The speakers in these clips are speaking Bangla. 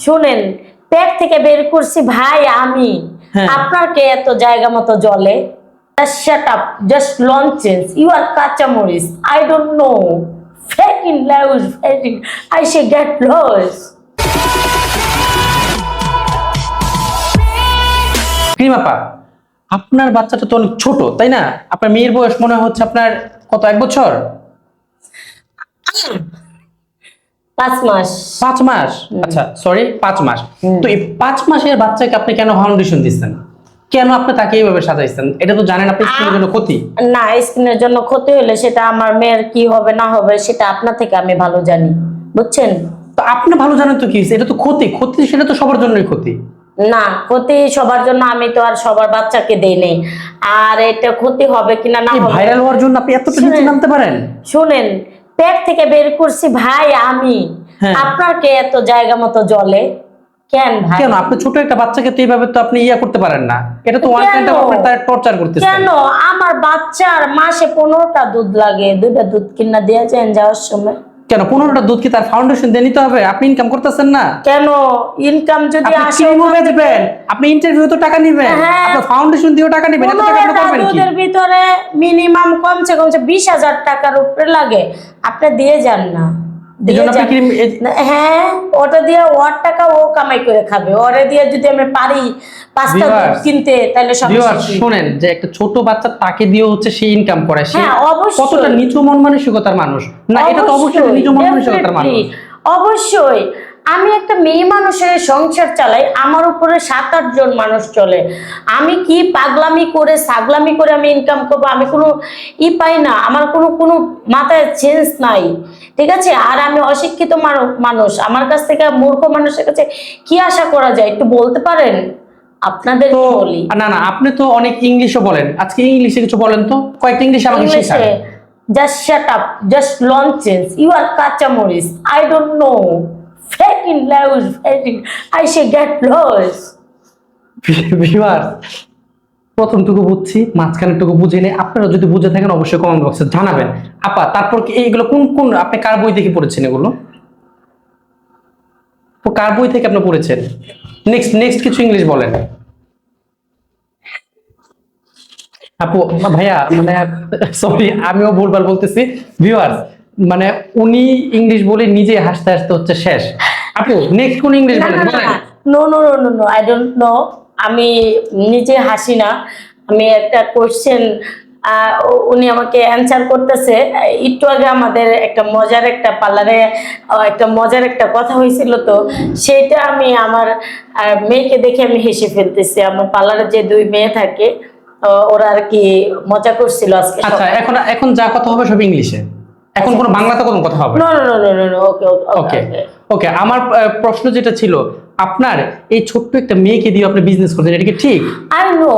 শুনেন পেট থেকে বের করছি ভাই আমি। হ্যাঁ। আপনার কে এত জায়গা মতো জলে? জাস্ট লঞ্চেস ইউ আর কাঁচা Morris I don't know fake in লাউজ fake in I say get loss ক্রিমাপা আপনার বাচ্চাটা তো অনেক ছোট তাই না? আপনার মেয়ের বয়স মনে হচ্ছে আপনার কত এক বছর? পাঁচ মাস। পাঁচ মাস? আচ্ছা সরি পাঁচ মাস। তো এই পাঁচ মাসের বাচ্চাকে আপনি কেন ফাউন্ডেশন দিচ্ছেন? কেন আপনি তাকে এইভাবে সাজাইছেন? এটা তো জানেন আপনি স্কিনের জন্য ক্ষতি। না স্কিনের জন্য ক্ষতি হলে সেটা আমার মেয়ের কি হবে না হবে সেটা আপনার থেকে আমি ভালো জানি। বুঝছেন? তো আপনি ভালো জানেন তো কি এটা তো ক্ষতি। ক্ষতি সেটা তো সবার জন্যই ক্ষতি। না ক্ষতি সবার জন্য আমি তো আর সবার বাচ্চাকে দেই নেই। আর এটা ক্ষতি হবে কিনা না ভাইরাল হওয়ার জন্য আপনি এতটা নিচে। নামতে পারেন? শুনেন পেট থেকে বের করছি ভাই আমি। হ্যাঁ। আপনার কে এত জায়গা মতো জলে? কেন ভাই? কেন? আপনি ছোট একটা বাচ্চাকে তো এইভাবে তো আপনি ইয়া করতে পারেন না। এটা তো ওয়ান কেন? টাইম আপনি তার টর্চার করতেছেন। কেন? আমার বাচ্চার মাসে পনেরোটা দুধ লাগে। দুইটা দুধ কিনা দিয়ে যায় যাওয়ার সময়। কেন? পনেরোটা দুধ কি তার ফাউন্ডেশন দিয়ে নিতে হবে? আপনি ইনকাম করতেছেন না? কেন? ইনকাম যদি আপনি আসে বেচবেন? আপনি ইন্টারভিউ তো টাকা নেবেন। হ্যাঁ। আপনার ফাউন্ডেশন দিয়েও টাকা নেবেন। এত টাকা করবেন কি? দুধের ভিতরে মিনিমাম কমছে কমছে বিশ হাজার টাকার উপরে লাগে। আপনি দিয়ে যান না। হ্যাঁ ওটা দিয়ে ওর টাকা ও কামাই করে খাবে। ওরে দিয়ে যদি আমি পারি পাঁচটা দুধ কিনতে তাহলে? শুনেন যে একটা ছোট বাচ্চা তাকে দিয়ে হচ্ছে সে ইনকাম করে। সে হ্যাঁ, কতটা নিচু মন মানসিকতার মানুষ? না এটা তো অবশ্যই নিচু মন মানসিকতার মানুষ। অবশ্যই। আমি একটা মেয়ে মানুষের সংসার চালাই আমার উপরে সাত আট জন মানুষ চলে। আমি কি পাগলামি করে সাগলামি করে আমি ইনকাম করব? আমি কোনো ই পাই না। আমার কোনো কোনো মাথায় চেঞ্জ নাই। ঠিক আছে? আর আমি অশিক্ষিত মানুষ। আমার কাছ থেকে মূর্খ মানুষের কাছে কি আশা করা যায়? একটু বলতে পারেন? আপনাদের বলি? না না আপনি তো অনেক ইংলিশও বলেন। আজকে ইংলিশে কিছু বলেন তো? কয়েকটা ইংলিশ আমাকে শেখান। Just shut up just launches you are কাঁচা Morris I don't know fake in লাউজ fake in I say get loss viewer প্রথমটুকু বুঝছি মাঝখানেরটুকু বুঝে নেই। আপনারা যদি বুঝে থাকেন অবশ্যই কমেন্ট বক্সে জানাবেন। আপা তারপর কি এইগুলো কোন কোন আপনি কার বই থেকে পড়েছেন এগুলো? কার বই থেকে আপনি পড়েছেন? নেক্সট নেক্সট কিছু ইংলিশ বলেন। আপু ভাইয়া মানে সরি আমিও ভুলভাল বলতেছি। ভিউয়ার্স মানে উনি ইংলিশ বলে নিজে হাসতে হাসতে হচ্ছে শেষ। আপু নেক্সট কোন ইংলিশ বলেন? না no no. No I don't know আমি নিজে হাসি না। আমি একটা কোশ্চেন উনি আমাকে অ্যান্সার করতেছে। একটু আগে আমাদের একটা মজার একটা পার্লারে একটা মজার একটা কথা হয়েছিল তো সেটা আমি আমার মেয়েকে দেখে আমি হেসে ফেলতেছি। আমার পার্লারে যে দুই মেয়ে থাকে ওরা আর কি মজা করছিল আজকে আচ্ছা এখন এখন যা কথা হবে সব ইংলিশে। এখন কোনো বাংলাতে কোনো কথা হবে না। No no no okay okay okay আমার প্রশ্ন যেটা ছিল আপনার এই ছোট্ট একটা মেয়েকে দিয়ে আপনি বিজনেস করছেন এটা কি ঠিক? আই নো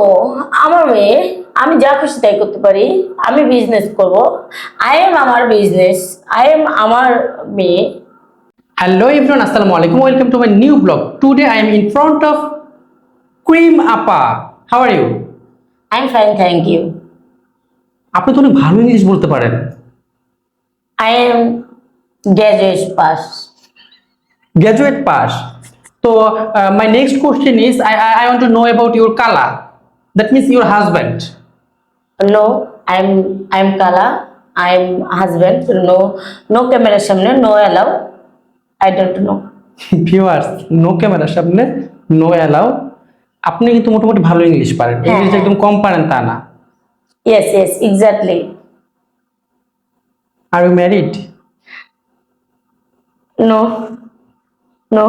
আমার মেয়ে আমি যা খুশি তাই করতে পারি আমি বিজনেস করব। আই এম আমার বিজনেস আই এম আমার মেয়ে। হ্যালো এভরিওয়ান আসসালামু আলাইকুম welcome to my new blog today I am in front of cream আপা how are you I am fine thank you আপনি তো অনেক ভালো ইংলিশ বলতে পারেন। I am graduate pass graduate pass তো next question is I I want to know about your কালা that means your husband no I am I am কালা I am husband no no ক্যামেরার সামনে no allow I don't know viewers no ক্যামেরার সামনে নো অ্যালাউ আপনি কিন্তু মোটামুটি ভালো ইংলিশ পারেন। হ্যাঁ, ইংলিশ হ্যাঁ। একদম কম পারেন তা না। Yes yes exactly are you married no no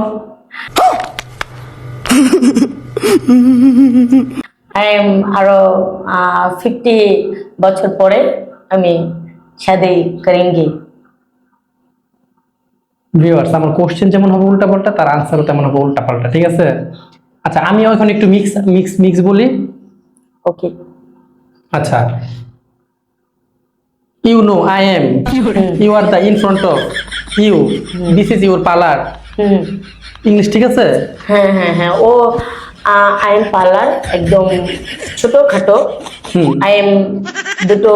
আরও ফিফটি বছর পরে আমি শাদি করেঙ্গি। ভিউয়ার্স আমার কোশ্চেন যেমন হবে উল্টা পাল্টা তার আনসারও তেমন হবে উল্টা পাল্টা ঠিক আছে? আচ্ছা আমিও এখন একটু মিক্স মিক্স মিক্স বলি। ওকে আচ্ছা। You know I am you are the in front of you this is your parlour English ঠিক আছে? হ্যাঁ হ্যাঁ হ্যাঁ। ও আই এম পার্লার একদম ছোটোখাটো। হুম। আই এম দুটো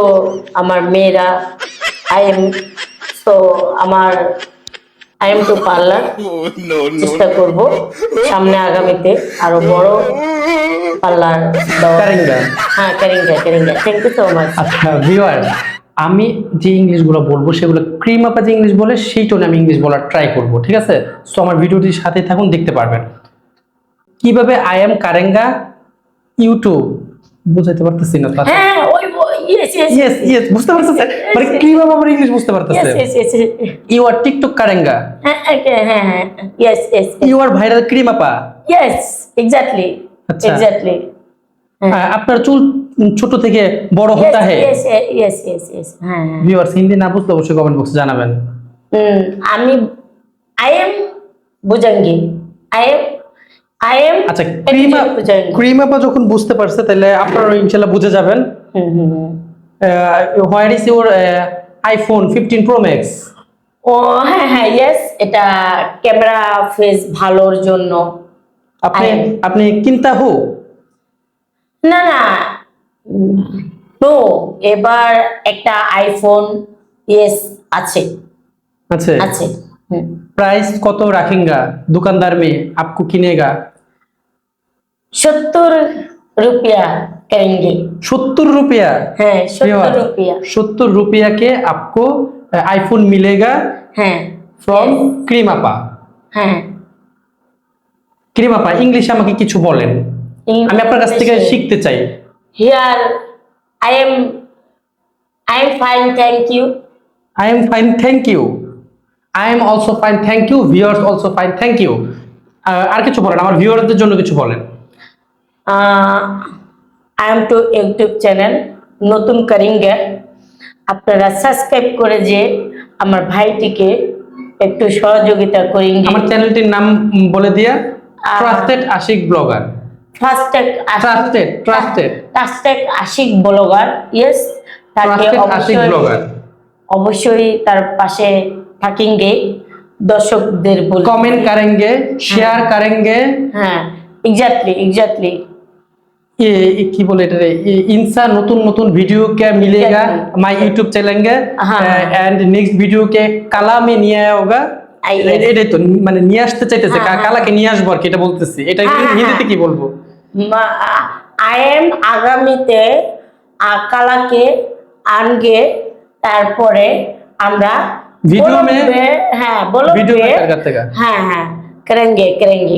আমার মেয়েরা। আই এম তো আমার আই এম টু পার্লার। চেষ্টা করব সামনে আগামীতে আরও বড় পার্লার হ্যাঁ কারিঙ্গা কারিঙ্গা থ্যাংক ইউ সো মাচ আচ্ছা ভিউয়ার আমি যে ইংলিশগুলো বলব সেগুলো ক্রিম আপা যে ইংলিশ বলে সেই টোনে আমি ইংলিশ বলার ট্রাই করব ঠিক আছে? সো আমার ভিডিওটির সাথে থাকুন দেখতে পারবেন। কীভাবে আই এম কারেঙ্গা ইউটিউব বুঝাইতে পারতেছি না হ্যাঁ ওই ইয়েস ইয়েস ইয়েস বুঝতে পারতেছেন মানে কীভাবে আমার ইংলিশ বুঝতে পারতেছে। Yes yes you are TikTok কারেঙ্গা হ্যাঁ হ্যাঁ হ্যাঁ yes yes you are viral cream আপা ইয়েস এক্স্যাক্টলি। এক্স্যাক্টলি আপনার চুল ছোট থেকে বড় হতা হে হ্যাঁ হ্যাঁ। ভিউয়ার্স হিন্দি না বুঝলে অবশ্যই কমেন্ট বক্সে জানাবেন। আমি আই এম বুঝাঙ্গি আই এম আই এম আচ্ছা ক্রিম বুঝাঙ্গি ক্রিম আপা যখন বুঝতে পারছে তাহলে আপনারা ইনশাল্লাহ বুঝে যাবেন। Hmm hmm hmm. Where is your iPhone fifteen pro max ও হ্যাঁ হ্যাঁ ইয়েস এটা ক্যামেরা ফেস ভালোর জন্য। আপনি আপনি কিনতা হো? না না নো এবার একটা আইফোন ইয়েস আছে আচ্ছা আছে হুম। प्राइस কত রাখেঙ্গা दुकानदार में आपको किनेगा सत्तर रुपया करेंगे सत्तर रुपया হ্যাঁ সত্তর রুপিয়া सत्तर रुपया के आपको आईफोन मिलेगा হ্যাঁ फ्रॉम क्रीमापा হ্যাঁ ক্রিমাপা ইংলিশে আমাকে কিছু বলেন আমি আপনার কাছ থেকে শিখতে চাই। Here I am I am fine thank you I am fine thank you I am also fine thank you viewers also fine thank you আর কিছু বলেন আমার ভিউয়ারদের জন্য কিছু বলেন। I am to YouTube channel নতুন করিঙ্গে আপনারা সাবস্ক্রাইব করে যে আমার ভাইটিকে একটু সহযোগিতা করিঙ্গে আমার চ্যানেলটির নাম বলে দিয়া trusted Ashiq blogger ফাস্টেক trusted trusted Ashiq blogger yes তাকে অবশ্যই অবশ্যই তার পাশে থাকেনগে দর্শকদের বলি। কমেন্ট করেনগে শেয়ার করেনগে হ্যাঁ এক্স্যাক্টলি এক্স্যাক্টলি কি বলে এটা রে? ইনসা নতুন নতুন ভিডিও কে মিলেগা মাই ইউটিউব চ্যানেলগে এন্ড নেক্সট ভিডিও কে কালামে নিয়ে আয়োগা। এটাই তো মানে নিয়ে আসতে চাইতেছে হ্যাঁ, হ্যাঁ। কালাকে নিয়ে আসব আর কি এটা বলতেছি। এটা হ্যাঁ, হিন্দিতে কি বলব? আই এম আগামীতে আকালাকে আনগে তারপরে আমরা ভিডিও হ্যাঁ থেকে? হ্যাঁ হ্যাঁ করেঙ্গে করেঙ্গে